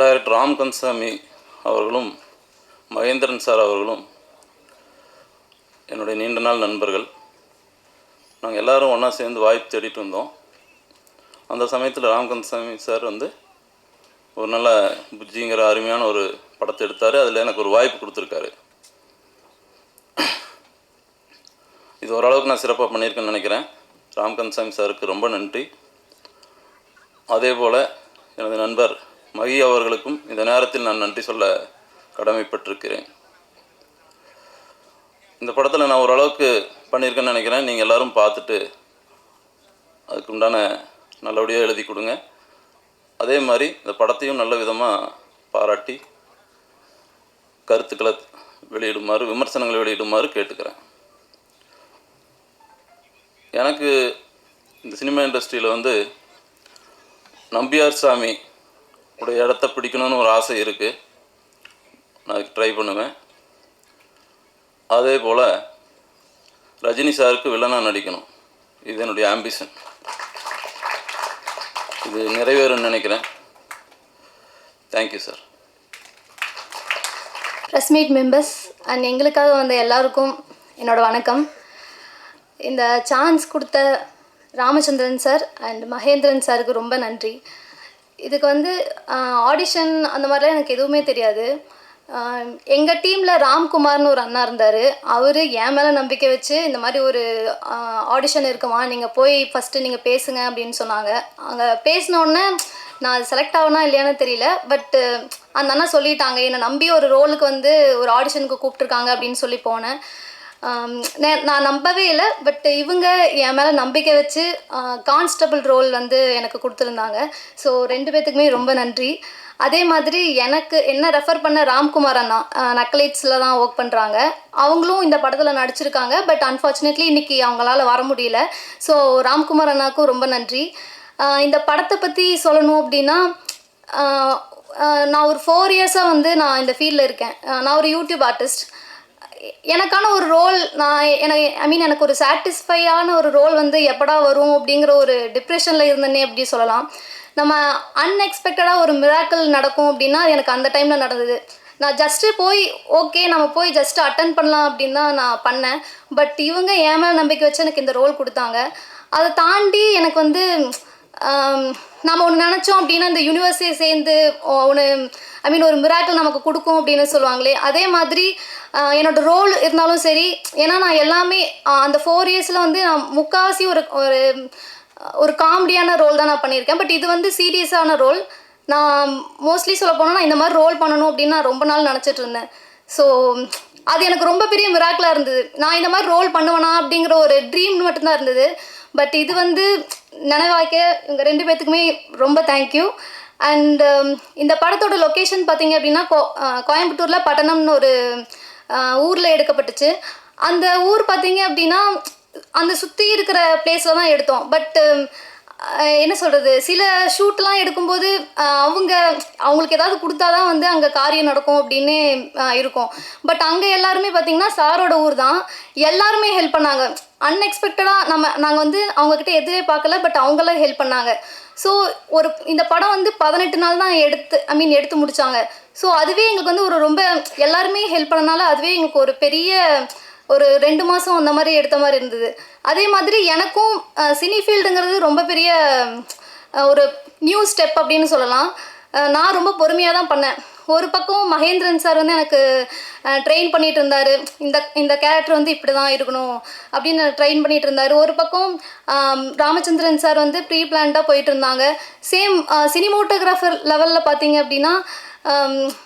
Director Ram Kandasamy அவர்களும் Mahendran sir அவர்களும் என்னுடைய நீண்ட நாள் நண்பர்கள். நாங்கள் எல்லோரும் ஒன்றா சேர்ந்து வாய்ப்பு தேடிட்டு இருந்தோம் அந்த சமயத்தில் ராம் கந்தசாமி சார் வந்து ஒரு நல்ல புஜ்ஜிங்கிற அருமையான ஒரு படத்தை எடுத்தார். அதில் எனக்கு ஒரு வாய்ப்பு கொடுத்துருக்காரு. இது ஓரளவுக்கு நான் சிறப்பாக பண்ணியிருக்கேன்னு நினைக்கிறேன். ராம் கந்தசாமி சாருக்கு ரொம்ப நன்றி. அதே போல் எனது நண்பர் மகி அவர்களுக்கும் இந்த நேரத்தில் நான் நன்றி சொல்ல கடமைப்பட்டிருக்கிறேன். இந்த படத்தில் நான் ஓரளவுக்கு பண்ணியிருக்கேன்னு நினைக்கிறேன். நீங்கள் எல்லோரும் பார்த்துட்டு அதுக்குண்டான நல்லபடியாக எழுதி கொடுங்க. அதே மாதிரி இந்த படத்தையும் நல்ல விதமாக பாராட்டி கருத்துக்களை வெளியிடுமாறு விமர்சனங்களை வெளியிடுமாறு கேட்டுக்கிறேன். எனக்கு இந்த சினிமா இண்டஸ்ட்ரியில் வந்து நம்பியார் சாமி உடைய இடத்த பிடிக்கணும்னு ஒரு ஆசை இருக்குது நான் ட்ரை பண்ணுவேன். அதே போல் ரஜினி சாருக்கு வில்லனாக நடிக்கணும். இது என்னுடைய ஆம்பிஷன் இது நிறைவேறும்னு நினைக்கிறேன். Thank you sir press meet members and எங்களுக்காக வந்த எல்லாருக்கும் என்னோடய வணக்கம். இந்த சான்ஸ் கொடுத்த ராமச்சந்திரன் சார் அண்ட் மகேந்திரன் சாருக்கு ரொம்ப நன்றி. இதுக்கு வந்து ஆடிஷன் அந்த மாதிரிலாம் எனக்கு எதுவுமே தெரியாது. எங்கள் டீமில் ராம்குமார்னு ஒரு அண்ணா இருந்தார். அவர் என் மேலே நம்பிக்கை வச்சு இந்த மாதிரி ஒரு ஆடிஷன் இருக்குமா நீங்கள் போய் ஃபஸ்ட்டு நீங்கள் பேசுங்க அப்படின்னு சொன்னாங்க. அங்கே பேசினோடனே நான் செலக்ட் ஆகணும் இல்லையான்னு தெரியல. பட்டு அந்த அண்ணா சொல்லிட்டாங்க என்னை நம்பி ஒரு ரோலுக்கு வந்து ஒரு ஆடிஷனுக்கு கூப்பிட்ருக்காங்க அப்படின்னு சொல்லி போனேன். நான் நம்பவே இல்லை பட் இவங்க என் மேலே நம்பிக்கை வச்சு கான்ஸ்டபிள் ரோல் வந்து எனக்கு கொடுத்துருந்தாங்க. ஸோ ரெண்டு பேத்துக்குமே ரொம்ப நன்றி. அதே மாதிரி எனக்கு என்ன ரெஃபர் பண்ண ராம்குமார் அண்ணா நக்கலைட்ஸில் தான் ஒர்க் பண்ணுறாங்க அவங்களும் இந்த படத்தில் நடிச்சிருக்காங்க பட் அன்ஃபார்ச்சுனேட்லி இன்னைக்கு அவங்களால வர முடியல. ஸோ ராம்குமார் அண்ணாக்கும் ரொம்ப நன்றி. இந்த படத்தை பற்றி சொல்லணும் அப்படின்னா நான் ஒரு ஃபோர் இயர்ஸாக வந்து நான் இந்த ஃபீல்டில் இருக்கேன். நான் ஒரு யூடியூப் ஆர்டிஸ்ட் எனக்கான ஒரு ரோல் நான் எனக்கு ஐ மீன் எனக்கு ஒரு சாட்டிஸ்ஃபையான ஒரு ரோல் வந்து எப்படா வரும் அப்படிங்கிற ஒரு டிப்ரெஷனில் இருந்தேனே அப்படி சொல்லலாம். நம்ம அன்எக்ஸ்பெக்டடாக ஒரு மிராக்கல் நடக்கும் அப்படின்னா எனக்கு அந்த டைமில் நடந்தது. நான் ஜஸ்ட்டு போய் ஓகே நம்ம போய் ஜஸ்ட்டு அட்டன் பண்ணலாம் அப்படின்னு தான் நான் பண்ணேன். பட் இவங்க ஏன் மேலே நம்பிக்கை வச்சு எனக்கு இந்த ரோல் கொடுத்தாங்க. அதை தாண்டி எனக்கு வந்து நாம் ஒன்று நினச்சோம் அப்படின்னா இந்த யூனிவர்ஸே சேர்ந்து ஒன்று ஐ மீன் ஒரு மிராக்கிள் நமக்கு கொடுக்கும் அப்படின்னு சொல்லுவாங்களே அதே மாதிரி என்னோட ரோல் இருந்தாலும் சரி ஏன்னா நான் எல்லாமே அந்த ஃபோர் இயர்ஸில் வந்து நான் முக்காவாசி ஒரு ஒரு ஒரு காமெடியான ரோல் தான் நான் பண்ணியிருக்கேன். பட் இது வந்து சீரியஸான ரோல் நான் மோஸ்ட்லி சொல்ல போனால் நான் இந்த மாதிரி ரோல் பண்ணணும் அப்படின்னு நான் ரொம்ப நாள் நினச்சிட்டு இருந்தேன். ஸோ அது எனக்கு ரொம்ப பெரிய மிராக்கிளாக இருந்தது. நான் இந்த மாதிரி ரோல் பண்ணுவேனா அப்படிங்கிற ஒரு ட்ரீம் மட்டும்தான் இருந்தது. பட் இது வந்து நினைவாக்க இவங்க ரெண்டு பேர்த்துக்குமே ரொம்ப தேங்க்யூ அண்ட் um, இந்த படத்தோட லொக்கேஷன் பார்த்தீங்க அப்படின்னா கோ கோயம்புத்தூரில் பட்டணம்னு ஒரு ஊரில் எடுக்கப்பட்டுச்சு. அந்த ஊர் பார்த்தீங்க அப்படின்னா அந்த சுற்றி இருக்கிற பிளேஸில் தான் எடுத்தோம். பட் என்ன சொல்கிறது சில ஷூட்லாம் எடுக்கும்போது அவங்க அவங்களுக்கு ஏதாவது கொடுத்தா தான் வந்து அங்கே காரியம் நடக்கும் அப்படின்னு இருக்கும். பட் அங்கே எல்லாருமே பார்த்திங்கன்னா சாரோட ஊர் தான். எல்லாருமே ஹெல்ப் பண்ணாங்க. அன்எக்ஸ்பெக்டடாக நம்ம நாங்கள் வந்து அவங்கக்கிட்ட எதுவே பார்க்கல பட் அவங்களாம் ஹெல்ப் பண்ணாங்க. ஸோ ஒரு இந்த படம் வந்து பதினெட்டு நாள் தான் எடுத்து ஐ மீன் எடுத்து முடித்தாங்க ஸோ அதுவே எங்களுக்கு வந்து ஒரு ரொம்ப எல்லாருமே ஹெல்ப் பண்ணனால அதுவே எங்களுக்கு ஒரு பெரிய ஒரு ரெண்டு மாதம் அந்த மாதிரி எடுத்த மாதிரி இருந்தது. அதே மாதிரி எனக்கும் சினி ஃபீல்டுங்கிறது ரொம்ப பெரிய ஒரு நியூ ஸ்டெப் அப்படின்னு சொல்லலாம். நான் ரொம்ப பொறுமையாக தான் பண்ணேன். ஒரு பக்கம் மகேந்திரன் சார் வந்து எனக்கு ட்ரெயின் பண்ணிட்டு இருந்தார். இந்த இந்த கேரக்டர் வந்து இப்படி தான் இருக்கணும் அப்படின்னு ட்ரெயின் பண்ணிகிட்டு இருந்தார். ஒரு பக்கம் ராமச்சந்திரன் சார் வந்து ப்ரீ பிளான்டாக போயிட்டு இருந்தாங்க. சேம் சினிமோட்டோகிராஃபர் லெவலில் பார்த்தீங்க அப்படின்னா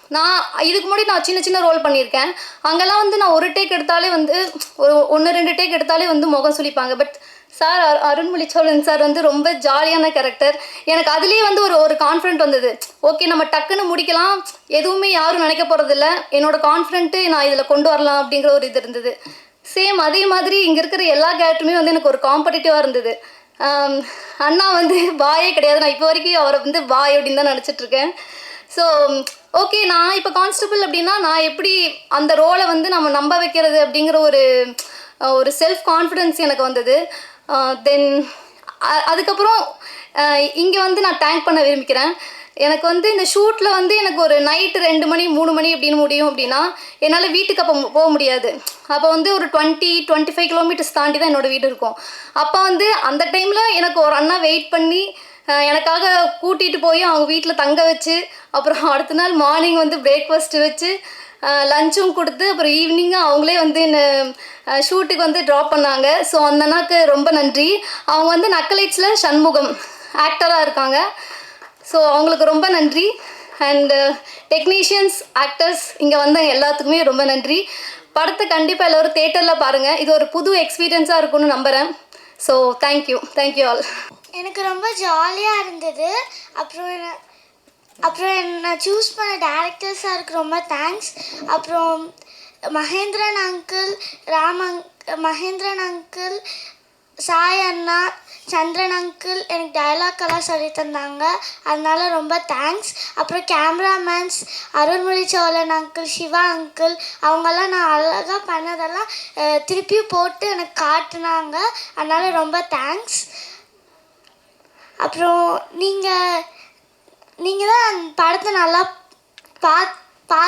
நான் இதுக்கு முன்னாடி நான் சின்ன சின்ன ரோல் பண்ணியிருக்கேன். அங்கெல்லாம் வந்து நான் ஒரு டேக் எடுத்தாலே வந்து ஒரு ஒன்று ரெண்டு டேக் எடுத்தாலே வந்து முகம் சொல்லிப்பாங்க பட் சார் அரு- அருண்மொழி சோழன் சார் வந்து ரொம்ப ஜாலியான கேரக்டர் எனக்கு அதுலேயே வந்து ஒரு ஒரு கான்ஃபிடென்ட் வந்தது. ஓகே நம்ம டக்குன்னு முடிக்கலாம். எதுவுமே யாரும் நினைக்க போகிறதில்ல என்னோட கான்ஃபிடென்ட்டு நான் இதில் கொண்டு வரலாம் அப்படிங்கிற ஒரு இது இருந்தது. சேம் அதே மாதிரி இங்கே இருக்கிற எல்லா கேரக்டருமே வந்து எனக்கு ஒரு காம்படிட்டிவாக இருந்தது. அண்ணா வந்து பாயே கிடையாது. நான் இப்போ வரைக்கும் அவரை வந்து பாய் அப்படின்னு தான் நினச்சிட்ருக்கேன் ஸோ ஓகே நான் இப்போ கான்ஸ்டபிள் அப்படின்னா நான் எப்படி அந்த ரோலை வந்து நம்ம நம்ப வைக்கிறது அப்படிங்கிற ஒரு ஒரு செல்ஃப் கான்ஃபிடென்ஸ் எனக்கு வந்தது. Uh, தென் அதுக்கப்புறம் இங்கே வந்து நான் டேங்க் பண்ண விரும்பிக்கிறேன். எனக்கு வந்து இந்த ஷூட்டில் வந்து எனக்கு ஒரு நைட்டு ரெண்டு மணி மூணு மணி அப்படின்னு முடியும் அப்படின்னா என்னால் வீட்டுக்கு அப்போ போக முடியாது. அப்போ வந்து ஒரு டுவெண்ட்டி டுவெண்ட்டி ஃபைவ் கிலோமீட்டர்ஸ் தாண்டி தான் என்னோடய வீடு இருக்கும். அப்போ வந்து அந்த டைமில் எனக்கு ஒரு அண்ணா வெயிட் பண்ணி எனக்காக கூட்டிகிட்டு போய் அவங்க வீட்டில் தங்க வச்சு அப்புறம் அடுத்த நாள் மார்னிங் வந்து பிரேக்ஃபாஸ்ட் வச்சு லஞ்சும் கொடுத்து அப்புறம் ஈவினிங்கும் அவங்களே வந்து என்ன ஷூட்டுக்கு வந்து ட்ராப் பண்ணாங்க. ஸோ அந்த அண்ணாக்கு ரொம்ப நன்றி. அவங்க வந்து நக்கலைட்ஸில் சண்முகம் ஆக்டராக இருக்காங்க. ஸோ அவங்களுக்கு ரொம்ப நன்றி. அண்டு டெக்னீஷியன்ஸ் ஆக்டர்ஸ் இங்கே வந்த எல்லாத்துக்குமே ரொம்ப நன்றி. படத்தை கண்டிப்பாக எல்லோரும் தேட்டரில் பாருங்கள் இது ஒரு புது எக்ஸ்பீரியன்ஸாக இருக்கும்னு நம்புகிறேன் ஸோ தேங்க்யூ தேங்க்யூ ஆல் எனக்கு ரொம்ப ஜாலியாக இருந்தது. அப்புறம் என்ன- அப்புறம் என்னை சூஸ் பண்ண டேரக்டர்ஸாருக்கு ரொம்ப தேங்க்ஸ் அப்புறம் மகேந்திரன் அங்கிள் ராம் அங்க் மகேந்திரன் அங்கிள் சாய் அண்ணா சந்திரன் அங்கிள் எனக்கு டைலாக் எல்லாம் சொல்லி தந்தாங்க. அதனால ரொம்ப தேங்க்ஸ் அப்புறம் cameramen Arulmozhi Cholan uncle Siva uncle அவங்கெல்லாம் நான் அழகாக பண்ணதெல்லாம் திருப்பியும் போட்டு எனக்கு காட்டினாங்க. அதனால ரொம்ப தேங்க்ஸ் அப்புறம் நீங்கள் நீங்கள் தான் அந்த படத்தை நல்லா பா பா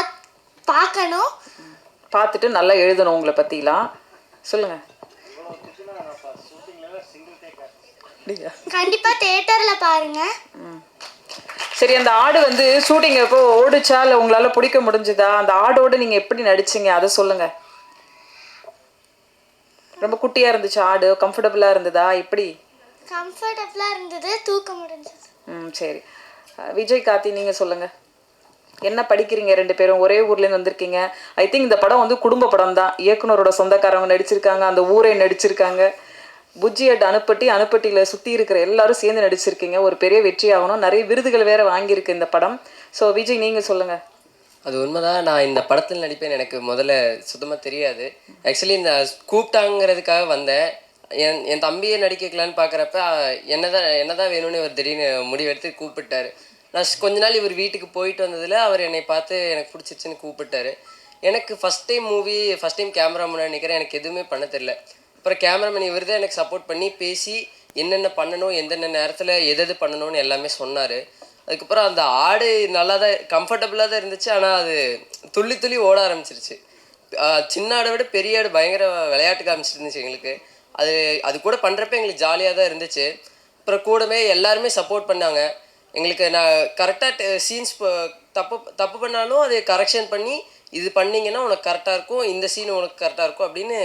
பார்க்கணும் பார்த்துட்டு நல்லா எழுதணும் உங்களை பற்றிலாம் சொல்லுங்கள் அப்படியா கண்டிப்பாக தேட்டரில் பாருங்கள் சரி அந்த ஆடு வந்து ஷூட்டிங் எப்போ ஓடுச்சா? இல்லை உங்களால் பிடிக்க முடிஞ்சுதா? அந்த ஆடோட நீங்கள் எப்படி நடிச்சீங்க? அதை சொல்லுங்கள் ரொம்ப குட்டியாக இருந்துச்சு ஆடு? கம்ஃபர்டபுளாக இருந்ததா? எப்படி? கம்ஃபர்டபுளாக இருந்தது தூக்க முடிஞ்சது. ம் சரி. விஜய் கார்த்தி நீங்கள் சொல்லுங்கள் என்ன படிக்கிறீங்க ரெண்டு பேரும்? ஒரே ஊர்லேருந்து வந்திருக்கீங்க. ஐ திங்க் இந்த படம் வந்து குடும்ப படம் தான். இயக்குனரோட சொந்தக்காரவங்க நடிச்சிருக்காங்க அந்த ஊரே நடிச்சிருக்காங்க. புஜ்ஜியட் அணுப்பட்டி அணுப்பட்டியில் சுற்றி இருக்கிற எல்லாரும் சேர்ந்து நடிச்சிருக்கீங்க. ஒரு பெரிய வெற்றி ஆகணும். நிறைய விருதுகள் வேற வாங்கியிருக்கு இந்த படம். ஸோ விஜய் நீங்கள் சொல்லுங்கள் அது உண்மைதான். நான் இந்த படத்தில் நடிப்பேன் எனக்கு முதல்ல சுத்தமாக தெரியாது. ஆக்சுவலி இந்த கூப்பிட்டாங்கிறதுக்காக வந்தேன். என் என் தம்பியை நடிக்க வைக்கலான்னு பார்க்குறப்ப என்னதான் என்னதான் வேணும்னு இவர் திடீர்னு முடிவெடுத்து கூப்பிட்டாரு. நான் கொஞ்ச நாள் இவர் வீட்டுக்கு போயிட்டு வந்ததில் அவர் என்னை பார்த்து எனக்கு பிடிச்சிருச்சுன்னு கூப்பிட்டாரு. எனக்கு first time movie first time camera முன்னாடி நினைக்கிறேன் எனக்கு எதுவுமே பண்ண தெரில அப்புறம் கேமராமேன் இவர் தான் எனக்கு சப்போர்ட் பண்ணி பேசி என்னென்ன பண்ணணும் எந்தெந்த நேரத்தில் எது எது பண்ணணும்னு எல்லாமே சொன்னார். அதுக்கப்புறம் அந்த ஆடு நல்லா தான் கம்ஃபர்டபுளாக தான் இருந்துச்சு ஆனால் அது துள்ளி துள்ளி ஓட ஆரம்பிச்சிருச்சு. சின்ன ஆடை விட பெரிய ஆடு பயங்கர விளையாட்டு காமிச்சிருந்துச்சு எங்களுக்கு. அது அது கூட பண்ணுறப்ப எங்களுக்கு ஜாலியாக தான் இருந்துச்சு. அப்புறம் கூடவே எல்லாருமே சப்போர்ட் பண்ணாங்க. எங்களுக்கு நான் கரெக்டாக சீன்ஸ் தப்பு தப்பு பண்ணாலும் அதை கரெக்ஷன் பண்ணி இது பண்ணீங்கன்னா உனக்கு கரெக்டாக இருக்கும் இந்த சீன் உனக்கு கரெக்டாக இருக்கும் அப்படின்னு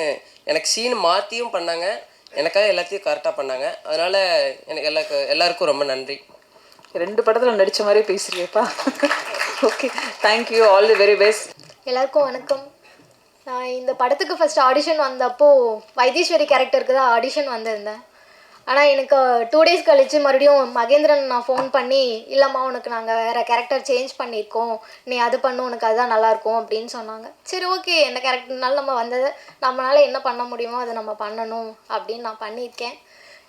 எனக்கு சீன் மாற்றியும் பண்ணாங்க. எனக்காக எல்லாத்தையும் கரெக்டாக பண்ணாங்க. அதனால் எனக்கு எல்லா எல்லாருக்கும் ரொம்ப நன்றி. ரெண்டு படத்தில் நடித்த மாதிரி பேசுறியப்பா. Okay thank you all the very best எல்லாருக்கும் வணக்கம். இந்த படத்துக்கு ஃபஸ்ட் ஆடிஷன் வந்தப்போ வைத்தீஸ்வரி கேரக்டருக்கு தான் ஆடிஷன் வந்திருந்தேன். ஆனால் எனக்கு டூ டேஸ் கழித்து மறுபடியும் மகேந்திரன் நான் ஃபோன் பண்ணி இல்லைம்மா உனக்கு நாங்கள் வேறு கேரக்டர் சேஞ்ச் பண்ணியிருக்கோம். நீ அது பண்ணு உனக்கு அதுதான் நல்லாயிருக்கும் அப்படின்னு சொன்னாங்க. சரி ஓகே என்ன கேரக்டர்னால நம்ம வந்தது நம்மளால் என்ன பண்ண முடியுமோ அதை நம்ம பண்ணணும் அப்படின்னு நான் பண்ணியிருக்கேன்.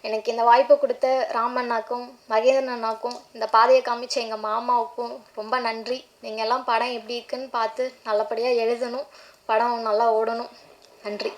எனக்கு இந்த வாய்ப்பு கொடுத்த ராமண்ணாக்கும் மகேந்திரன் அண்ணாக்கும் இந்த பாதையை காமிச்ச எங்கள் மாமாவுக்கும் ரொம்ப நன்றி. நீங்கள் எல்லாம் படம் எப்படி இருக்குன்னு பார்த்து நல்லபடியாக எழுதணும். படம் நல்லா ஓடணும். நன்றி.